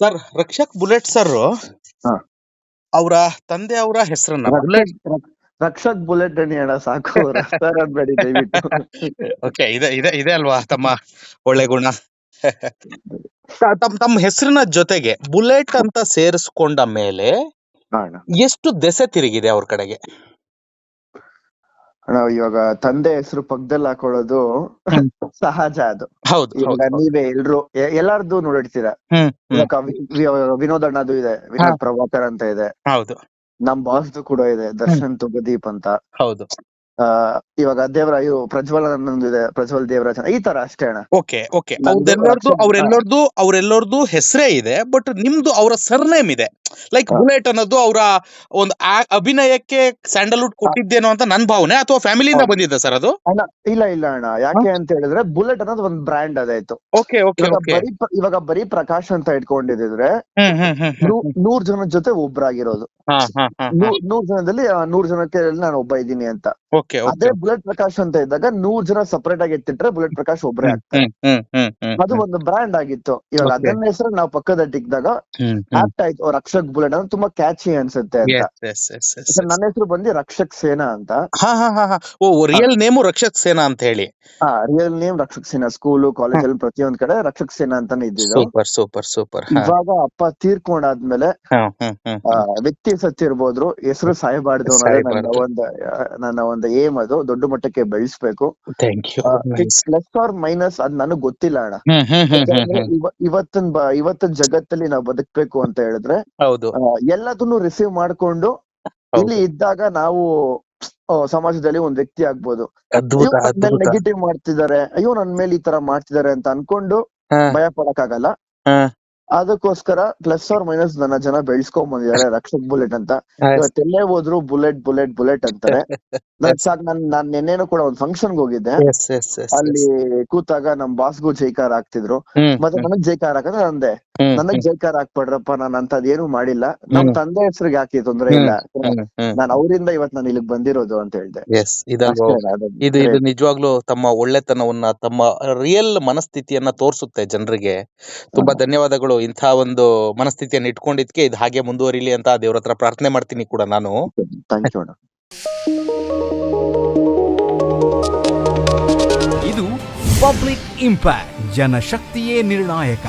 Sir Rakshak bullet sir ಹಾ. ಅವರ ತಂದೆ ಅವರ ಹೆಸರನ್ನ. ಬುಲೆಟ್ ರಕ್ಷಕ್ ಬುಲೆಟ್ ಅಣಿ ಅಣ್ಣ ಸಾಕು ರಫ್ತಾರ್ ಅನ್ಬೇಡಿ ದಯವಿಟ್ಟು. ಓಕೆ ಇದೆ ಇದೆ ಇದೆ ಅಲ್ವಾ ತಮ್ಮ ಒಳ್ಳೆ ಗುಣ? ತಮ್ಮ ತಮ್ ತಮ್ಮ ಹೆಸರಿನ ಜೊತೆಗೆ ಬುಲೆಟ್ ಅಂತ ಸೇರಿಸ್ಕೊಂಡ ಮೇಲೆ ಹಾ ಅಣ್ಣ. ಎಷ್ಟು ದೆಸೆ ತಿರುಗಿದೆ ಅವ್ರ ಕಡೆಗೆ? ಅಣ್ಣ ಇವಾಗ ತಂದೆ ಹೆಸರು ಪಕ್ಕದಲ್ಲಿ ಹಾಕೊಳ್ಳೋದು ಸಹಜ ಅದು. ಹೌದು ಇವಾಗ ನೀವೇ ಎಲ್ರು ಎಲ್ಲಾರ್ದು ವಿ- ವಿನೋದ್ ಅಣ್ಣದು ಇದೆ ವಿನೋದ್ ಪ್ರಭಾಕರ್ ಅಂತ ಇದೆ. ಹೌದು. ನಮ್ ಬಾಸ್ದು ಕೂಡ ಇದೆ ದರ್ಶನ್ ತುಗದೀಪ್ ಅಂತ. ಹೌದು. ಆ ಇವಾಗ ದೇವರ ಇವು ಪ್ರಜ್ವಲ್ ಅನ್ನೊಂದು ಇದೆ ಪ್ರಜ್ವಲ್ ದೇವರಾಜ್ ಈ ತರ ಅಷ್ಟೇ ಅಣ್ಣ. Okay okay. ಅವ್ರೆಲ್ಲರದು ಹೆಸರೇ ಇದೆ ಬಟ್ ನಿಮ್ದು ಅವರ ಸರ್ನೇಮ್ ಇದೆ. ಲೈಕ್ ಬುಲೆಟ್ ಅನ್ನೋದು ಅವರ ಒಂದು ಅಭಿನಯಕ್ಕೆ ಸ್ಯಾಂಡಲ್ವುಡ್ ಕೊಟ್ಟಿದ್ದೇನೋ ಅಂತ ನನ್ ಭಾವನೆ ಅಥವಾ ಫ್ಯಾಮಿಲಿಯಿಂದ ಇಂದ ಬಂದಿದ್ದ ಸರ್ ಅದು? ಇಲ್ಲ ಇಲ್ಲ ಅಣ್ಣ. ಯಾಕೆ ಅಂತ ಹೇಳಿದ್ರೆ ಬುಲೆಟ್ ಅನ್ನೋದು ಒಂದು ಬ್ರ್ಯಾಂಡ್ ಅದಾಯ್ತು ಓಕೆ ಓಕೆ ಇವಾಗ ಬರೀ ಇವಾಗ ಬರೀ ಪ್ರಕಾಶ್ ಅಂತ ಇಟ್ಕೊಂಡಿದ್ರೆ ನೂರ್ ಜನ ಜೊತೆ ಒಬ್ರಾಗಿರೋದು. ನೂರ್ ಜನದಲ್ಲಿ ನೂರ್ ಜನಕ್ಕೆ ನಾನು ಒಬ್ಬ ಇದ್ದೀನಿ ಅಂತ. ಅದೇ ಬುಲೆಟ್ ಪ್ರಕಾಶ್ ಅಂತ ಇದ್ದಾಗ ನೂರ್ ಜನ ಸಪರೇಟ್ ಆಗಿ ಎತ್ತಿಟ್ರೆ ಬುಲೆಟ್ ಪ್ರಕಾಶ್ ಒಬ್ರೇ ಆಗ್ತಾರೆ. ಅದು ಒಂದು ಬ್ರ್ಯಾಂಡ್ ಆಗಿತ್ತು. ಇವಾಗ. ಅದನ್ನ ಹೆಸರು ನಾವು ಪಕ್ಕದ ಆಪ್ಟ್ ಆಯ್ತು. ರಕ್ಷಕ್ ಬುಲೆಟ್ ಅಂದ್ರೆ ತುಂಬಾ ಕ್ಯಾಚಿ ಅನ್ಸುತ್ತೆ ಅಂತ. ನನ್ನ ಹೆಸರು ಬಂದು ರಕ್ಷಕ್ ಸೇನಾ ಅಂತ. ಓ ರಿಯಲ್ ನೇಮ್ ರಕ್ಷಕ್ ಸೇನಾ ಅಂತ ಹೇಳಿ. ಹಾ ರಿಯಲ್ ನೇಮ್ ರಕ್ಷಕ್ ಸೇನಾ. ಸ್ಕೂಲು ಕಾಲೇಜಲ್ಲಿ ಪ್ರತಿಯೊಂದ್ ಕಡೆ ರಕ್ಷಕ್ ಸೇನಾ ಅಂತಾನೆ ಇದ್ದಿದ್ದು. ಸೂಪರ್ ಸೂಪರ್ ಸೂಪರ್ ಇವಾಗ ಅಪ್ಪ ತೀರ್ಕೊಂಡಾದ್ಮೇಲೆ ವ್ಯಕ್ತಿ ಸತ್ತಿರ್ಬೋದ್ರು. ಹೆಸರು ಸಾಯಬಾರ್ದು. ನನ್ನ. ಒಂದು ನನ್ನ ಒಂದು ಏಮ್ ಅದು ದೊಡ್ಡ ಮಟ್ಟಕ್ಕೆ ಬೆಳೆಸ್ಬೇಕು. ಪ್ಲಸ್ ಆರ್ ಮೈನಸ್ ಅದ್ ನನಗ್ ಗೊತ್ತಿಲ್ಲ ಅಣ್ಣ. ಇವತ್ತಿನ ಇವತ್ತಿನ ಜಗತ್ತಲ್ಲಿ ನಾವು ಬದುಕ್ಬೇಕು ಅಂತ ಹೇಳಿದ್ರೆ ಎಲ್ಲದನ್ನು ರಿಸೀವ್ ಮಾಡ್ಕೊಂಡು ಇಲ್ಲಿ ಇದ್ದಾಗ ನಾವು ಸಮಾಜದಲ್ಲಿ ಒಂದ್ ವ್ಯಕ್ತಿ ಆಗ್ಬೋದು. ನೆಗೆಟಿವ್ ಮಾಡ್ತಿದ್ದಾರೆ ಅಯ್ಯೋ ನನ್ ಮೇಲೆ ಈ ತರ ಮಾಡ್ತಿದ್ದಾರೆ ಅಂತ ಅನ್ಕೊಂಡು. ಭಯ ಪಡಕ್ ಹಾ. ಅದಕ್ಕೋಸ್ಕರ ಪ್ಲಸ್ ಆರ್ ಮೈನಸ್ ನನ್ನ ಜನ ಬೆಳೆಸ್ಕೊಂಡ್ ಬಂದಿದ್ದಾರೆ ರಕ್ಷಕ್ ಬುಲೆಟ್ ಅಂತ. ಎಲ್ಲೇ ಇವತ್ತೆಲ್ಲೇ ಹೋದ್ರು ಬುಲೆಟ್ ಬುಲೆಟ್ ಬುಲೆಟ್ ಅಂತಾರೆ. ನನ್ ಸಾಕ್ ನಾನ್ ನಾನ್ ನಿನ್ನೇನು ಕೂಡ ಒಂದ್ ಫಂಕ್ಷನ್ ಹೋಗಿದ್ದೆ. ಅಲ್ಲಿ ಕೂತಾಗ ನಮ್ ಬಾಸ್ಗೂ ಜೈಕಾರ ಹಾಕ್ತಿದ್ರು. ಮತ್ತೆ ನನಗ್ ಜೈಕಾರ ಹಾಕಂದ್ರೆ ಅಂದೆ ಹ್ಮ್, ನನಗ್ ಜೈಕಾರ ಹಾಕ್ಬೇಡ್ರಪ್ಪ ನಾನು ಅಂತದೇನು ಮಾಡಿಲ್ಲ. ನಮ್ ತಂದೆ ಹೆಸರಿಗೆ ಹಾಕಿ ತೊಂದ್ರೆ ಇಲ್ಲ. ನಾನ್ ಅವರಿಂದ ಇವತ್ ನಾನು ಇಲ್ಲಿಗೆ ಬಂದಿರೋದು ಅಂತ ಹೇಳ್ದೆ. ಅದು ಇದು ಇದು. ನಿಜವಾಗ್ಲೂ ತಮ್ಮ ಒಳ್ಳೆತನವನ್ನ ತಮ್ಮ ರಿಯಲ್ ಮನಸ್ಥಿತಿಯನ್ನ ತೋರಿಸುತ್ತೆ ಜನರಿಗೆ. ತುಂಬಾ ಧನ್ಯವಾದಗಳು. ಇಂಥ ಒಂದು ಮನಸ್ಥಿತಿಯನ್ನ ಇಟ್ಕೊಂಡಿದ್ಕೆ ಇದು ಹಾಗೆ ಮುಂದುವರಿಲಿ ಅಂತ ದೇವ್ರ ಹತ್ರ ಪ್ರಾರ್ಥನೆ ಮಾಡ್ತೀನಿ ಕೂಡ ನಾನು. ಇದು ಪಬ್ಲಿಕ್ ಇಂಪ್ಯಾಕ್ಟ್ ಜನಶಕ್ತಿಯೇ ನಿರ್ಣಾಯಕ.